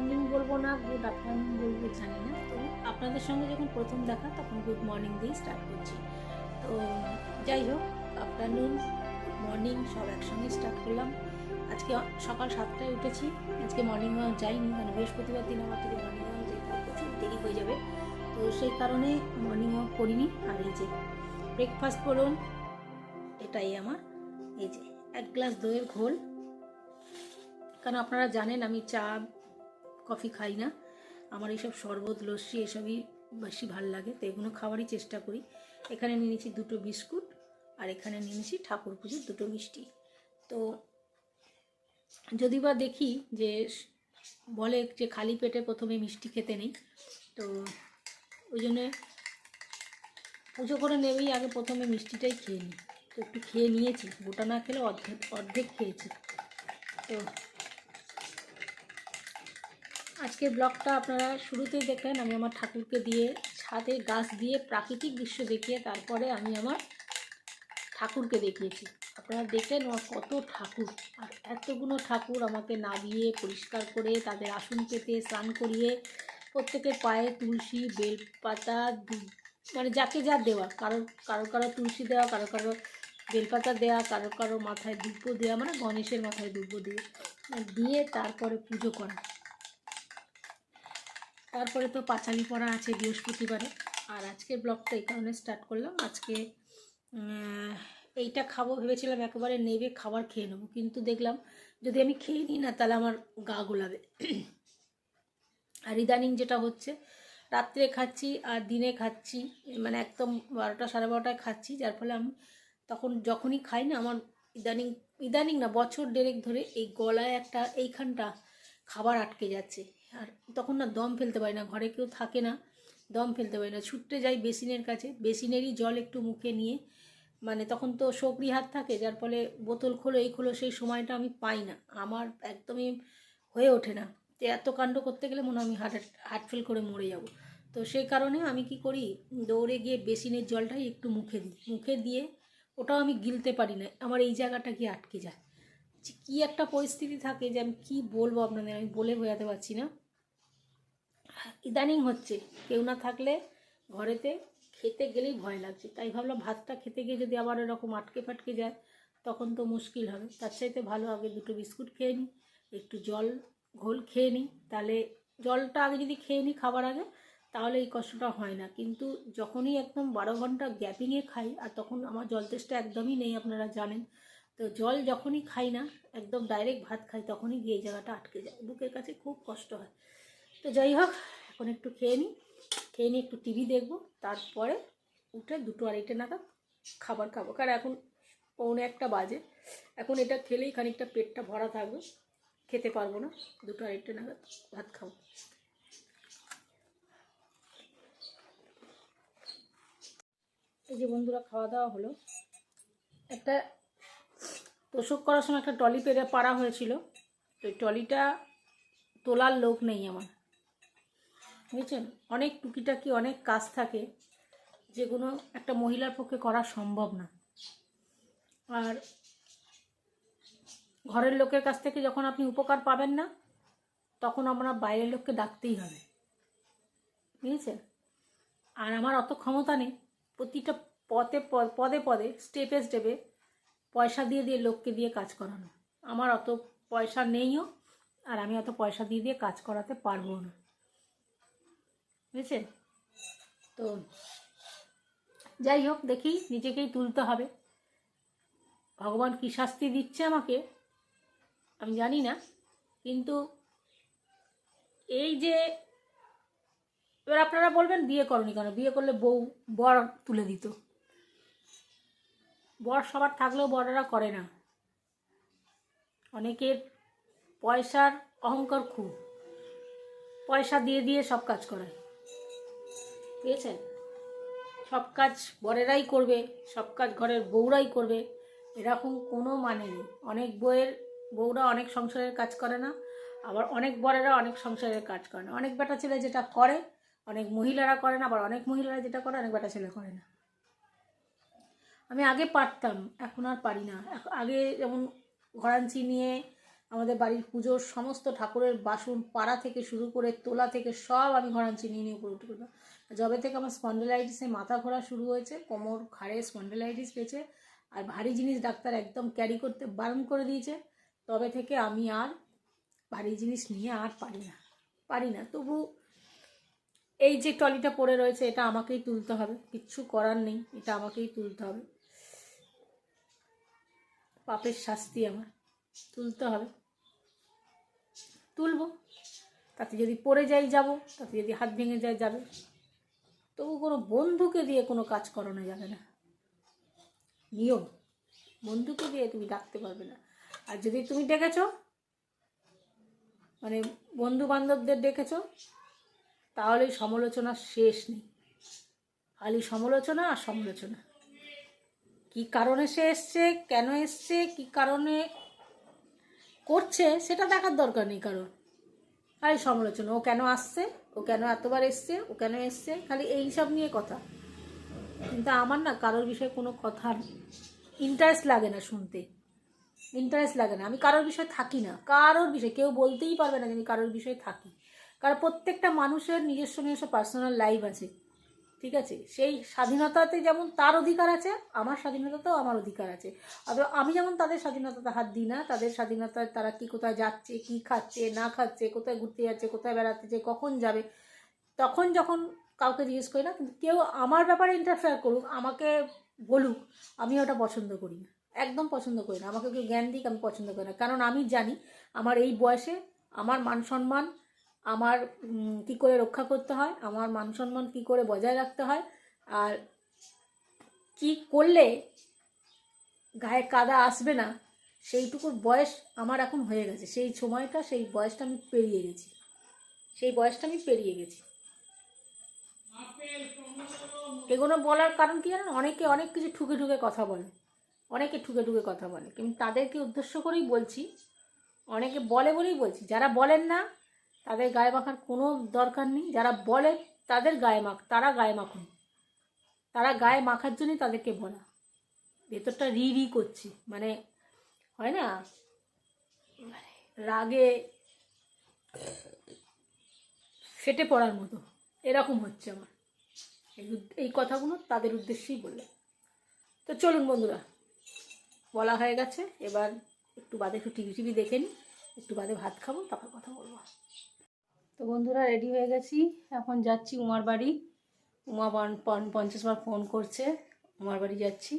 Morning বলব না good afternoon বলব, জানি না। তো আপনাদের সঙ্গে যখন প্রথম দেখা, তখন গুড মর্নিং দিয়ে স্টার্ট করছি। তো যাই হোক আফটারনুন মর্নিং সব একসঙ্গে স্টার্ট করলাম। আজকে সকাল সাতটায় উঠেছি। আজকে মর্নিং ওয়াক যাইনি কারণ বৃহস্পতিবার দিন আমার থেকে মর্নিং ওয়াক যেতে প্রচুর দেরি হয়ে যাবে। তো সেই কারণে মর্নিং ওয়াক করিনি। আর এই যে ব্রেকফাস্ট করুন, এটাই আমার। এই যে এক গ্লাস দইয়ের ঘোল। কারণ আপনারা জানেন, আমি চা কফি খাই না। আমার এইসব শরবত, লস্যি এসবই বেশি ভালো লাগে, তো এগুলো খাওয়ারই চেষ্টা করি। এখানে নিয়ে নিয়েছি দুটো বিস্কুট আর এখানে নিয়ে নিয়েছি ঠাকুর পুজোর দুটো মিষ্টি। তো যদি বা দেখি যে বলে যে খালি পেটে প্রথমে মিষ্টি খেতে নেই, তো ওই জন্যে পুজো করে নেবেই, আগে প্রথমে মিষ্টিটাই খেয়ে নিই। তো একটু খেয়ে নিয়েছি, গোটা না খেলে অর্ধেক অর্ধেক খেয়েছি। তো আজকের ব্লগটা আপনারা শুরুতেই দেখলেন, আমি আমার ঠাকুরকে দিয়ে ছাদে গাছ দিয়ে প্রাকৃতিক দৃশ্য দেখিয়ে তারপরে আমি আমার ঠাকুরকে দেখিয়েছি। আপনারা দেখলেন আমার কত ঠাকুর। আর এতগুলো ঠাকুর আমাকে নাবিয়ে, পরিষ্কার করে, তাদের আসন পেতে, স্নান করিয়ে, প্রত্যেকের পায়ে তুলসী, বেলপাতা মানে যাকে যা দেওয়া, কারও কারও কারও তুলসী দেওয়া, কারও কারও বেলপাতা দেওয়া কারও কারও মাথায় দুব্ব দেওয়া মানে গণেশের মাথায় দুব্ব দিয়ে দিয়ে তারপরে পুজো করা। তারপরে তো পাঁচালি পড়া আছে বৃহস্পতিবারে। আর আজকের ব্লগটা এই কারণে স্টার্ট করলাম। আজকে এইটা খাব ভেবেছিলাম একেবারে নেবে খাবার খেয়ে নেব, কিন্তু দেখলাম যদি আমি খেয়ে নিই না, তাহলে আমার গা গোলাবে। আর ইদানিং যেটা হচ্ছে, রাত্রে খাচ্ছি আর দিনে খাচ্ছি মানে একদম বারোটা সাড়ে বারোটায় খাচ্ছি, যার ফলে আমি তখন যখনই খাই না, আমার ইদানিং ইদানিং না, বছর দেড়েক ধরে এই গলায় একটা এইখানটা খাবার আটকে যাচ্ছে। আর তখন না দম ফেলতে পারি না, ঘরে কেউ থাকে না, দম ফেলতে পারি না। ছুটতে যাই বেসিনের কাছে, বেসিনেরই জল একটু মুখে নিয়ে মানে তখন তো সবরি হাত থাকে, যার ফলে বোতল খোলো, এই খোলো, সেই সময়টা আমি পাই না। আমার একদমই হয়ে ওঠে না। এত কাণ্ড করতে গেলে মনে আমি হার্ট হার্ট ফেল করে মরে যাব। তো সেই কারণে আমি কি করি, দৌড়ে গিয়ে বেসিনের জলটাই একটু মুখে দিই। মুখে দিয়ে ওটাও আমি গিলতে পারি না, আমার এই জায়গাটা কি আটকে যায়। কী একটা পরিস্থিতি থাকে যে আমি কী বলব আপনাদের, আমি বলে বোঝাতে পারছি না। ইদানিং হচ্ছে। কেউ না থাকলে ঘরেতে খেতে গেলেই ভয় লাগছে। তাই ভাবলাম ভাতটা খেতে গিয়ে যদি আবার এরকম আটকে ফাটকে যায়, তখন তো মুশকিল হবে। তার চাইতে ভালো আগে দুটো বিস্কুট খেয়ে নিই, একটু জল ঘোল খেয়ে নিই। তাহলে জলটা আগে যদি খেয়ে নিই খাবার আগে, তাহলে এই কষ্টটা হয় না। কিন্তু যখনই একদম বারো ঘণ্টা গ্যাপিংয়ে খাই, আর তখন আমার জল তেষ্টা একদমই নেই, আপনারা জানেন। তো জল যখনই খাই না, একদম ডাইরেক্ট ভাত খাই, তখনই গিয়ে জায়গাটা আটকে যায়। বুকের কাছে খুব কষ্ট হয়। তো যাই হোক, এখন একটু খেয়ে নিই। খেয়ে নিয়ে একটু টিভি দেখব, তারপরে উঠে দুটো আড়াইটে নাগাদ খাবার খাব। কারণ এখন পৌনে একটা বাজে। এখন এটা খেলেই খানিকটা পেটটা ভরা থাকবে। খেতে পারব না, দুটো আড়াইটে নাগাদ ভাত খাব। এই যে বন্ধুরা, খাওয়া দাওয়া হলো। একটা তোষক করার সময় একটা টলি পেরে পাড়া হয়েছিল। তো টলিটা তোলার লোক নেই আমার। বুঝেছেন? অনেক টুকিটাকি, অনেক কাজ থাকে যেগুলো একটা মহিলার পক্ষে করা সম্ভব না। আর ঘরের লোকের কাছ থেকে যখন আপনি উপকার পাবেন না, তখন আপনার বাইরের লোককে ডাকতেই হবে। বুঝেছেন? আর আমার অত ক্ষমতা নেই, প্রতিটা পদে পদে পদে স্টেপে স্টেপে পয়সা দিয়ে দিয়ে লোককে দিয়ে কাজ করানো। আমার অত পয়সা নেইও, আর আমি অত পয়সা দিয়ে দিয়ে কাজ করাতে পারব না। বুঝেছেন তো যাই হোক, দেখি নিজেকেই তুলতে হবে। ভগবান কী শাস্তি দিচ্ছে আমাকে, আমি জানি না। কিন্তু এই যে, এবার আপনারা বলবেন বিয়ে করনি কেন? বিয়ে করলে বউ, বর তুলে দিত। বর সবার থাকলেও বড়রা করে না। অনেকের পয়সার অহংকার খুব। পয়সা দিয়ে দিয়ে সব কাজ করায়। বুঝেছেন? সব কাজ বরেরাই করবে, সব কাজ ঘরের বউরাই করবে, এরকম কোনো মানে নেই। অনেক বউয়ের বউরা অনেক সংসারের কাজ করে না, আবার অনেক বরেরা অনেক সংসারের কাজ করে না। অনেক বেটা ছেলে যেটা করে, অনেক মহিলারা করে না, আবার অনেক মহিলারা যেটা করে, অনেক বেটা ছেলে করে না। আমি আগে পারতাম, এখন আর পারি না। আগে যেমন ঘরাঞ্চি নিয়ে আমাদের বাড়ির পুজোর সমস্ত ঠাকুরের বাসন পাড়া থেকে শুরু করে তোলা থেকে সব আমি ঘর আনছি নিয়ে নিয়ে উপরে উঠে করতাম যবে থেকে আমার স্পন্ডেলাইটিসে মাথা ঘোরা শুরু হয়েছে, কোমর ঘাড়ে স্পন্ডেলাইটিস পেয়েছে, আর ভারী জিনিস ডাক্তার একদম ক্যারি করতে বারণ করে দিয়েছে, তবে থেকে আমি আর ভারী জিনিস নিয়ে আর পারি না পারি না। তবু এই যে ট্রলিটা পড়ে রয়েছে, এটা আমাকেই তুলতে হবে, কিচ্ছু করার নেই, এটা আমাকেই তুলতে হবে। পাপের শাস্তি আমার, তুলতে হবে। তুলবো, তাতে যদি পড়ে যাই যাব, তাতে যদি হাত ভেঙে যায় যাবে। তবু কোনো বন্ধুকে দিয়ে কোনো কাজ করানো যাবে না। নিয়ম। বন্ধুকে দিয়ে তুমি ডাকতে পারবে না। আর যদি তুমি ডেকেছো মানে বন্ধু বান্ধবদের ডেকেছো, তাহলে সমালোচনার শেষ নেই। খালি সমালোচনা আর সমালোচনা। কি কারণে সে এসছে, কেন এসছে, কি কারণে করছে, সেটা দেখার দরকার নেই কারণ খালি সমালোচনা, ও কেন আসছে? ও কেন এতবার এসছে? ও কেন এসছে? খালি এই সব নিয়ে কথা। কিন্তু আমার না কারোর বিষয়ে কোনো কথা ইন্টারেস্ট লাগে না শুনতে। ইন্টারেস্ট লাগে না। আমি কারোর বিষয়ে থাকি না। কারোর বিষয়ে, কেউ বলতেই পারবে না যে আমি কারোর বিষয়ে থাকি। কারণ প্রত্যেকটা মানুষের নিজস্ব নিজস্ব পার্সোনাল লাইফ আছে। ঠিক আছে? সেই স্বাধীনতাতে যেমন তার অধিকার আছে, আমার স্বাধীনতাতেও আমার অধিকার আছে। অথবা আমি যেমন তাদের স্বাধীনতাতে হাত দিই না, তাদের স্বাধীনতায় তারা কি কোথায় যাচ্ছে, কি খাচ্ছে, না খাচ্ছে, কোথায় ঘুরতে যাচ্ছে, কোথায় বেড়াতে যাচ্ছে, কখন যাবে, তখন যখন কাউকে জিজ্ঞেস করি না, কিন্তু কেউ আমার ব্যাপারে ইন্টারফেয়ার করুক, আমাকে বলুক, আমি ওটা পছন্দ করি না। একদম পছন্দ করি না। আমাকে কেউ জ্ঞান দিক, আমি পছন্দ করি না। কারণ আমি জানি, আমার এই বয়সে আমার মান সম্মান আমার কি করে রক্ষা করতে হয়, আমার মান সম্মান কী করে বজায় রাখতে হয়, আর কি করলে গায়ে কাদা আসবে না, সেইটুকুর বয়স আমার এখন হয়ে গেছে। সেই সময়টা, সেই বয়সটা আমি পেরিয়ে গেছি। সেই বয়সটা আমি পেরিয়ে গেছি। এগুলো বলার কারণ কি জানেন? অনেকে অনেক কিছু ঠুকে ঠুকে কথা বলে। অনেকে ঠুকে ঠুকে কথা বলে। কিন্তু তাদেরকে উদ্দেশ্য করেই বলছি, অনেকে বলে বলেই বলছি, যারা বলেন না তাদের গায়ে মাখার কোনো দরকার নেই। যারা বলে তাদের গায়ে মাখ, তারা গায়ে মাখুন। তারা গায়ে মাখার জন্যই তাদেরকে বলা। ভেতরটা রি রি করছি। মানে হয় না? মানে রাগে ফেটে পড়ার মতো। এরকম হচ্ছে আমার। এই কথাগুলো তাদের উদ্দেশ্যেই বললাম। তো চলুন বন্ধুরা, বলা হয়ে গেছে। এবার একটু বাদে একটু টিভি টিভি দেখে নিই। একটু বাদে ভাত খাব, তারপর কথা বলব। তো বন্ধুরা রেডি হয়ে গেছি। এখন যাচ্ছি উমার বাড়ি। উমা পঞ্চাশ বার ফোন করছে, উমার বাড়ি যাচ্ছি।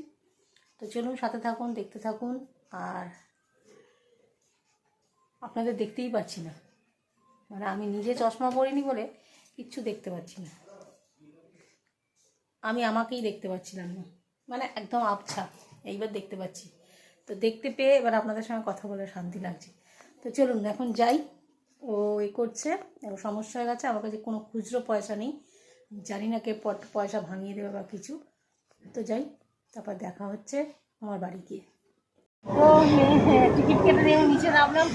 তো চলুন সাথে থাকুন, দেখতে থাকুন, আর আপনাদের দেখতেই পাচ্ছি না। মানে আমি নিজে চশমা পরিনি বলে কিচ্ছু দেখতে পাচ্ছি না। আমি আমাকেই দেখতে পাচ্ছিলাম না। মানে একদম আবছা এইবার দেখতে পাচ্ছি। তো দেখতে পেয়ে এবার আপনাদের সঙ্গে কথা বলে শান্তি লাগছে। তো চলুন, এখন যাই। ও এ করছে ও সমস্যা হয়ে গেছে আমার কাছে কোনো খুচরো পয়সা নেই। জানি না কে পট পয়সা ভাঙিয়ে দেবে বা কিছু। তো যাই তারপর দেখা হচ্ছে আমার বাড়ি গিয়ে। তো হ্যাঁ টিকিট কেটে দিয়ে নিচে নামলাম।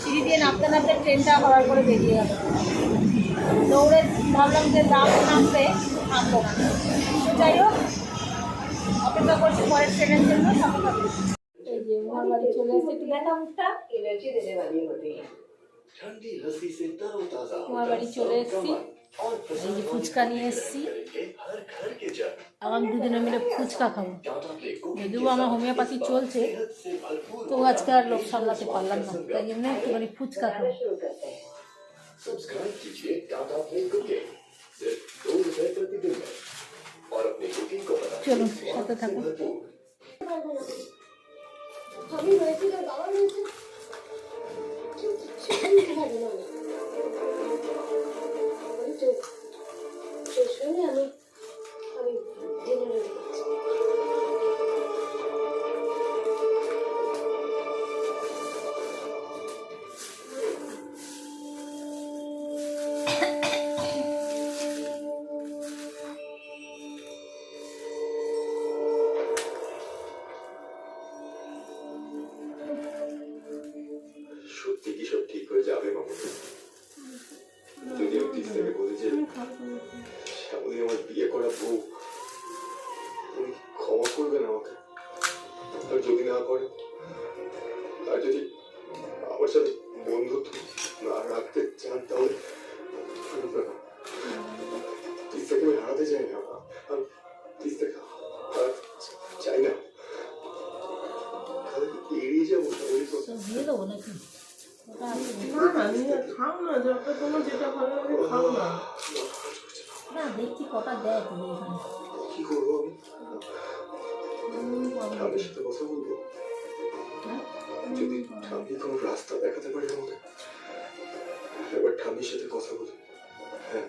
সিঁড়ি দিয়ে নামতে নামতে ট্রেনটা হওয়ার করে বেরিয়ে গেল। দৌড়ে ভাবলাম যে দাম নামবে থামবো না। তো যাই হোক অপেক্ষা করছি পরের ট্রেনের জন্য এই যে আমার বাড়ি চলে এসেছে। দেখা মুখটা তোমার বাড়ি চলে এসছি। এই যে ফুচকা নিয়ে এসছি। আবার দুদিনে মিলে ফুচকা খাব। যদিও আমার হোমিওপ্যাথি চলছে তো আজকে আর লোক সামলাতে পারলাম না। তাই জন্য একটুখানি ফুচকা খাব। চলুন সাথে থাকুন শেষ হলে আমি আমি চাই না। আমি তিস্তাকে চাই না। এড়িয়ে যাব দিয়ে দেবো নাকি? না না নিয়ে খাও না যত তোমার যেটা ভালো লাগে খাও না। না দেখছি কটা দেয় তুমি এখানে। কি করব আমি। ঠাম্মির সাথে কথা বলব। হ্যাঁ? যদি ঠাম্মি কোনো রাস্তা দেখাতে পারে আমাকে এবার ঠাম্মির সাথে কথা বলি। হ্যাঁ।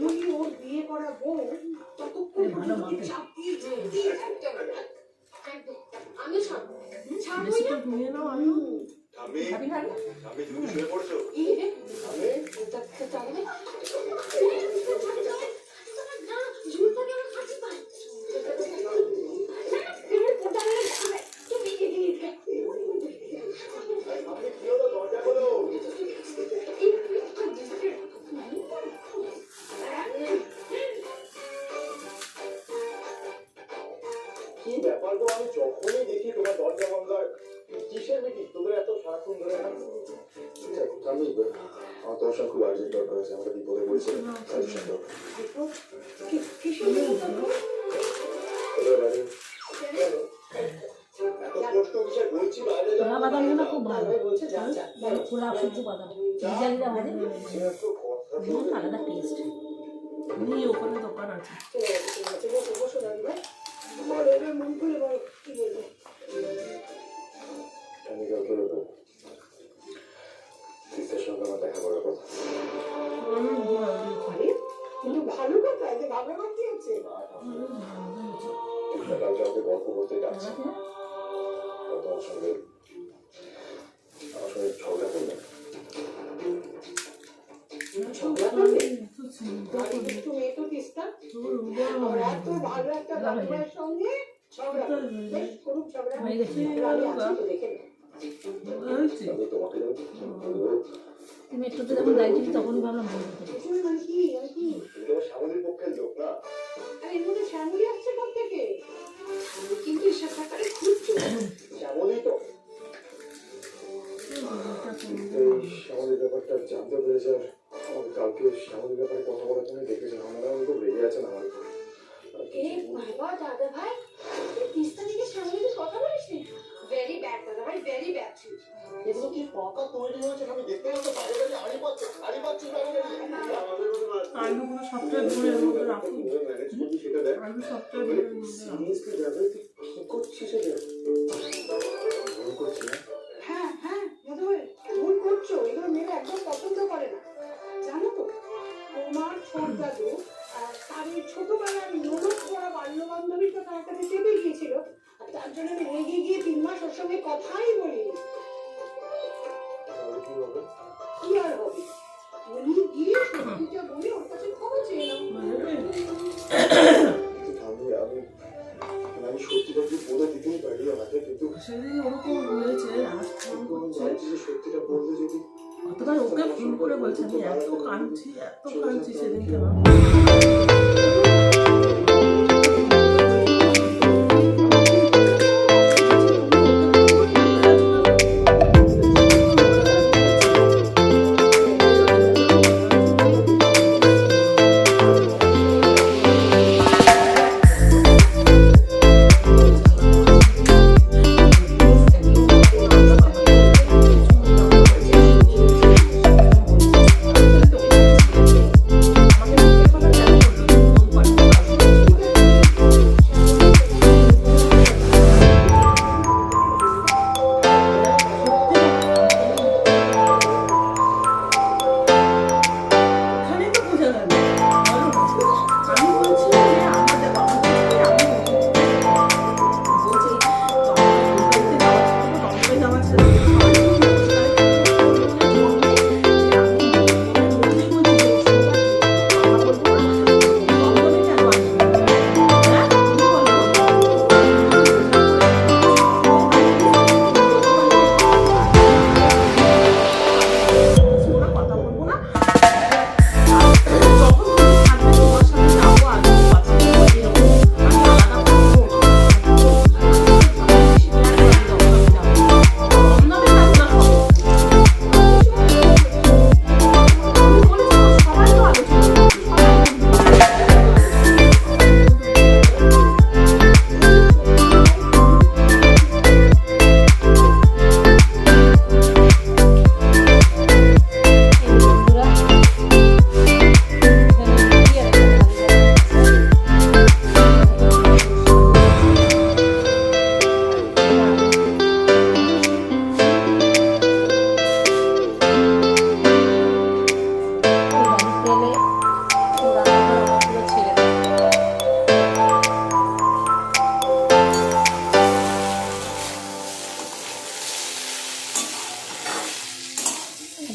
শ্যামলী ওর বিয়ে করা বউ ততক্ষণ। চাপ দিয়ে দিয়ে থাকতে আমি ছাড়বো ছাড়বো না আমি আমি তুমি শুয়ে পড়ছো? যাও। খোলা বাদামগুলো খুব ভালো বলো। শুদ্ধ বাদাম লিজা ভাজে আলাদা টেস্ট নিয়ে ওখানে দোকান আছে আমি তোমাকে যেন তুমি একটু যখন গাইছিলি তখনই ভাবলাম স্বামীর পক্ষের লোক না শ্যামলী আসছে কোত্থেকে? কিন্তু সে ব্যাপারে খুঁজছো। শ্যামলই তো ব্যাপারটা জানতে পেরেছে আমাকে কালকে শ্যামলের ব্যাপারে কথা বলার জন্য ডেকেছে আমরা আমি খুব রেগে আছেন আমার উপর এ বাবা দাদা ভাই এই তিস্তা থেকে সামনে কথা বলিস নি Very bad, দাদাভাই, very bad. এগুলো কি পাকা তৈরি হয়েছে আমি দেখতে পাচ্ছি বাইরে বাইরে আড়ি পাচ্ছি আড়ি পাচ্ছি সবটা ধরে রাখুন সেটা দেখ আলু সবটা ধরে এর মধ্যে রাখুন সিরিয়াসলি যাবে তুই কি করছিস এটা ফোন করে বলছে আমি এত কাঁদছি এত কাঁদছি সেদিনকে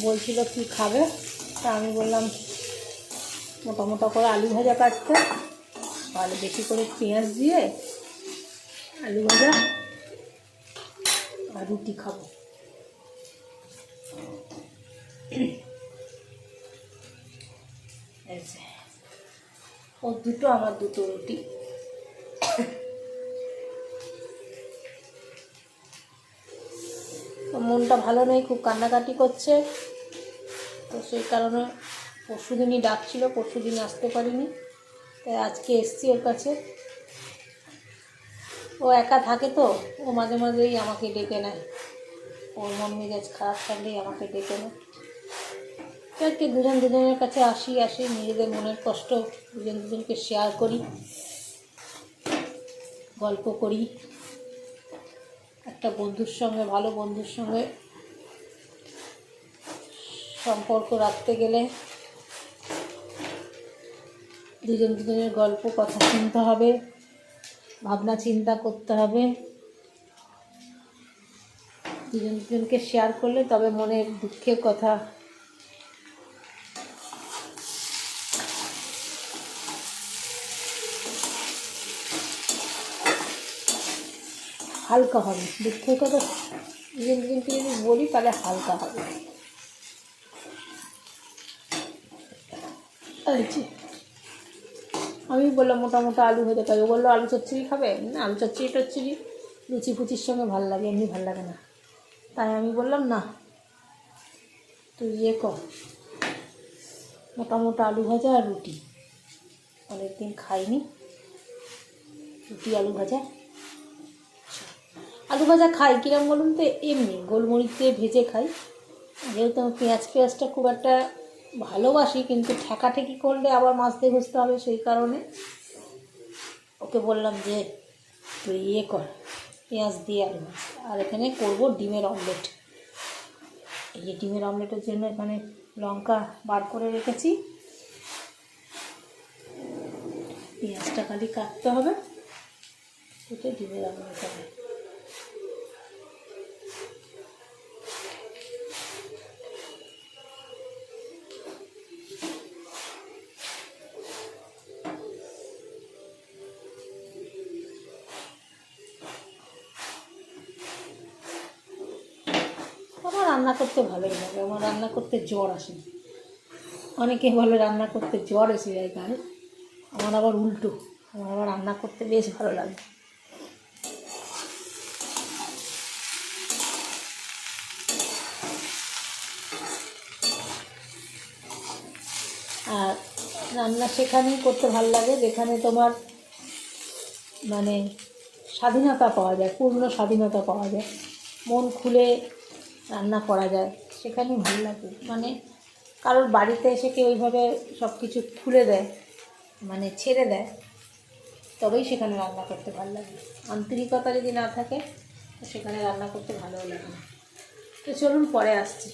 আমার কি খাবে? তা আমি বললাম মোটা মোটা করে আলু ভাজা কাটতে। তাহলে বেশি করে পেঁয়াজ দিয়ে আলু ভাজা আর রুটি খাব। ওর দুটো, আমার দুটো রুটি। মনটা ভালো নেই, খুব কান্নাকাটি করছে। তো সেই কারণে পরশু দিনই ডাকছিল পরশু দিন আসতে পারিনি। তাই আজকে এসছি ওর কাছে। ও একা থাকে তো, ও মাঝে মাঝেই আমাকে ডেকে নেয়। ওর মন মেজাজ খারাপ থাকলেই আমাকে ডেকে নেয়। আজকে দুজন দুজনের কাছে আসি আসি, নিজেদের মনের কষ্ট দুজন দুজনকে শেয়ার করি, গল্প করি। একটা বন্ধুর সঙ্গে, ভালো বন্ধুর সঙ্গে সম্পর্ক রাখতে গেলে দুজন দুজনের গল্প, কথা শুনতে হবে, ভাবনা চিন্তা করতে হবে। দুজন দুজনকে শেয়ার করলে তবে মনের দুঃখের কথা হালকা হবে। দুঃখের কথা দুজনকে যদি বলি, তাহলে হালকা হবে। আমি বললাম মোটা মোটা আলু হতে পারে ও বলল, আলু চচ্চড়ি খাবে? না, আলু চচ্চড়ি টচ্চড়ি লুচি ফুচির সঙ্গে ভালো লাগে, এমনি ভালো লাগে না। তাই আমি বললাম, না, তুই ইয়ে কর। মোটা মোটা আলু ভাজা আর রুটি। অনেকদিন খাইনি। রুটি, আলু ভাজা। আলু ভাজা খাই, কিরম বলুন তো? এমনি গোলমরিচ দিয়ে ভেজে খাই। যেহেতু আমি পেঁয়াজ, পেঁয়াজটা খুব একটা ভালোবাসি, কিন্তু ঠেকাঠেকি করলে আবার মাছ দিয়ে ঘষতে হবে সেই কারণে। ওকে বললাম যে, তুই ইয়ে কর, পেঁয়াজ দিয়ে আলু ভাজ। আর এখানে করব ডিমের অমলেট। এই যে ডিমের অমলেটের জন্য এখানে লঙ্কা বার করে রেখেছি। পেঁয়াজটা খালি কাটতে হবে। কেটে ডিমের অমলেট হবে। করতে ভালোই লাগে। আমার রান্না করতে জ্বর আসে অনেকে বলে রান্না করতে জ্বর এসে যায় গায়ে। আমার আবার উল্টো। আমার আবার রান্না করতে বেশ ভালো লাগে। আর রান্না সেখানেই করতে ভালো লাগে, যেখানে তোমার মানে স্বাধীনতা পাওয়া যায়, পূর্ণ স্বাধীনতা পাওয়া যায়। মন খুলে রান্না করা যায়, সেখানেই ভালো লাগে। মানে কারোর বাড়িতে এসে কেউ ওইভাবে সব কিছু খুলে দেয় মানে ছেড়ে দেয়, তবেই সেখানে রান্না করতে ভালো লাগে। আন্তরিকতা যদি না থাকে তো সেখানে রান্না করতে ভালোও লাগে না। তো চলুন পরে আসছি।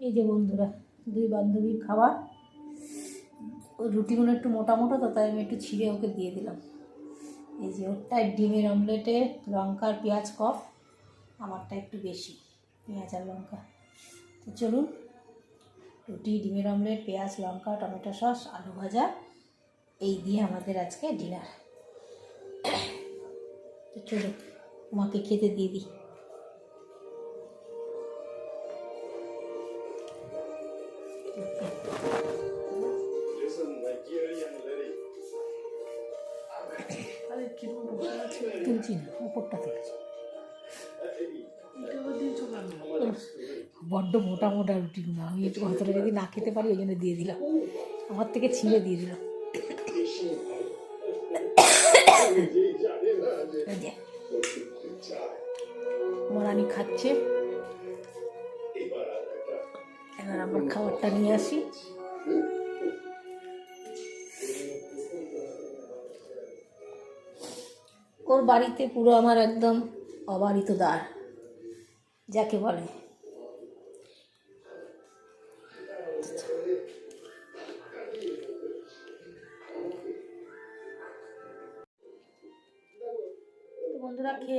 এই যে বন্ধুরা, দুই বান্ধবীর খাবার। রুটিগুলো একটু মোটা মোটা তো, তাই আমি একটু ছিঁড়ে ওকে দিয়ে দিলাম। এই যে ওরটায় ডিমের অমলেটে লঙ্কার পেঁয়াজ কফ, আমারটা একটু বেশি, পেঁয়াজ আর লঙ্কা। তো চলুন, রুটি, ডিমের অমলেট, পেঁয়াজ, লঙ্কা, টমেটো সস, আলু ভাজা, এই দিয়ে আমাদের আজকে ডিনার। তো চলুন মাকে খেতে দিয়ে দিই। বড্ড মোটা মোটা রুটিগুলো আমি একটু হয়তোটা যদি না খেতে পারি, ওই জন্য দিয়ে দিলাম। আমার থেকে ছিঁড়ে দিয়ে দিলাম। রানী খাচ্ছে। এবার আমার খাবারটা নিয়ে আসি। ওর বাড়িতে পুরো আমার একদম অবারিত দ্বার, যাকে বলে।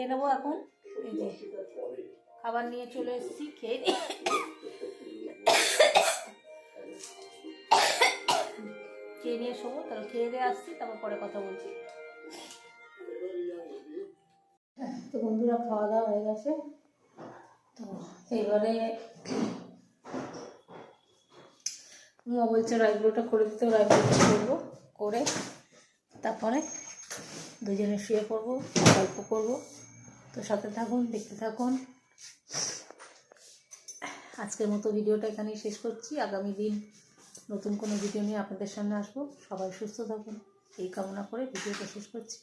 খেয়ে নেব এখন। খাবার নিয়ে চলে এসেছি, খেয়ে খেয়ে নিয়ে শোবো তাহলে খেয়ে দিয়ে আসছি, তারপর পরে কথা বলছি। তো বন্ধুরা, খাওয়া দাওয়া হয়ে গেছে। তো এবারে মা বলছে রাইগুলোটা করে দিতে রাইগুলোটা করব? করে তারপরে দুজনে শুয়ে পড়ব, গল্প করব। তো সাথে থাকুন, দেখতে থাকুন। আজকের মতো ভিডিওটা এখানেই শেষ করছি। আগামী দিন নতুন কোনো ভিডিও নিয়ে আপনাদের সামনে আসব। সবাই সুস্থ থাকুন। এই কামনা করে ভিডিওটা শেষ করছি।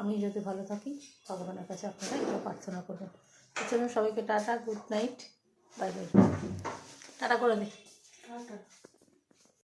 আমি যদি ভালো থাকি, ভগবানের কাছে আপনারা এটা প্রার্থনা করবেন। চলুন সবাইকে টাটা, গুড নাইট, বাই বাই। টাটা করে দিই টাটা।